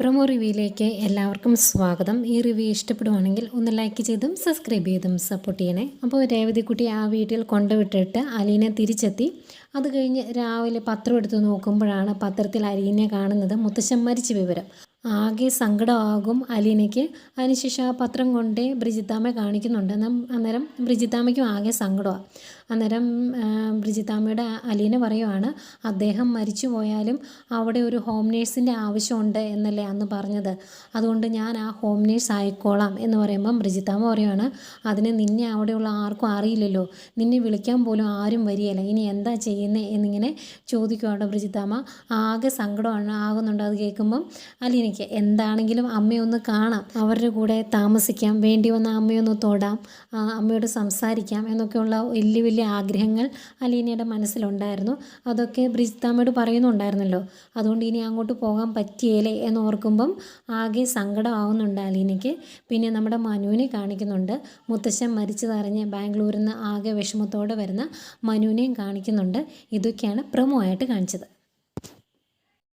Promo റിവ്യൂയിലേക്ക് എല്ലാവർക്കും സ്വാഗതം. ഈ റിവ്യൂ ഇഷ്ടപ്പെടുവാണെങ്കിൽ ഒന്ന് ലൈക്ക് ചെയ്തും സബ്സ്ക്രൈബ് ചെയ്തും സപ്പോർട്ട് ചെയ്യണേ. അപ്പോൾ രേവതിക്കുട്ടി ആ വീട്ടിൽ കൊണ്ടുവിട്ടിട്ട് അലീനെ തിരിച്ചെത്തി. അത് കഴിഞ്ഞ് രാവിലെ പത്രം എടുത്ത് നോക്കുമ്പോഴാണ് പത്രത്തിൽ അലീനെ കാണുന്നത് മുത്തശ്ശൻ മരിച്ച വിവരം. ആകെ സങ്കടമാകും അലീനയ്ക്ക്. അതിനുശേഷം ആ പത്രം കൊണ്ട് ബ്രിജിത്താമ്മ കാണിക്കുന്നുണ്ട്. അന്നേരം ബ്രിജിത്താമ്മയ്ക്കും ആകെ സങ്കടമാണ് അന്നേരം ബ്രിജിത്താമ്മയുടെ അലീന പറയുവാണ് അദ്ദേഹം മരിച്ചു പോയാലും അവിടെ ഒരു ഹോം നേഴ്സിന്റെ ആവശ്യമുണ്ട് എന്നല്ലേ അന്ന് പറഞ്ഞത്. അതുകൊണ്ട് ഞാൻ ആ ഹോം നേഴ്സ് ആയിക്കോളാം എന്ന് പറയുമ്പം ബ്രിജിത്താമ്മ പറയുവാണ് അതിന് നിന്നെ അവിടെയുള്ള ആർക്കും അറിയില്ലല്ലോ. നിന്നെ വിളിക്കാൻ പോലും ആരും വരികയില്ല. ഇനി എന്താ ചെയ്യുന്നത് എന്നിങ്ങനെ ചോദിക്കുവാണ് ബ്രിജിത്താമ്മ. ആകെ സങ്കടമാണ് ആകുന്നുണ്ട് അത് കേൾക്കുമ്പം. അലീനയ്ക്ക് എന്താണെങ്കിലും അമ്മയൊന്ന് കാണാം. അവരുടെ കൂടെ താമസിക്കാം. വേണ്ടി വന്ന അമ്മയൊന്ന് തൊടാം. അമ്മയോട് സംസാരിക്കാം എന്നൊക്കെയുള്ള വലിയ വലിയ ആഗ്രഹങ്ങൾ അലീനയുടെ മനസ്സിലുണ്ടായിരുന്നു. അതൊക്കെ ബ്രിജിത്താമ്മയോട് പറയുന്നുണ്ടായിരുന്നല്ലോ. അതുകൊണ്ട് ഇനി അങ്ങോട്ട് പോകാൻ പറ്റിയേലേ എന്ന് ഓർക്കുമ്പം ആകെ സങ്കടമാവുന്നുണ്ട് അലീനയ്ക്ക്. പിന്നെ നമ്മുടെ മനുവിനെ കാണിക്കുന്നുണ്ട്. മുത്തശ്ശൻ മരിച്ചതറിഞ്ഞ് ബാംഗ്ലൂരിൽ നിന്ന് ആകെ വിഷമത്തോടെ വരുന്ന മനുവിനെയും കാണിക്കുന്നുണ്ട്. ഇതൊക്കെയാണ് പ്രമോ ആയിട്ട് കാണിച്ചത്.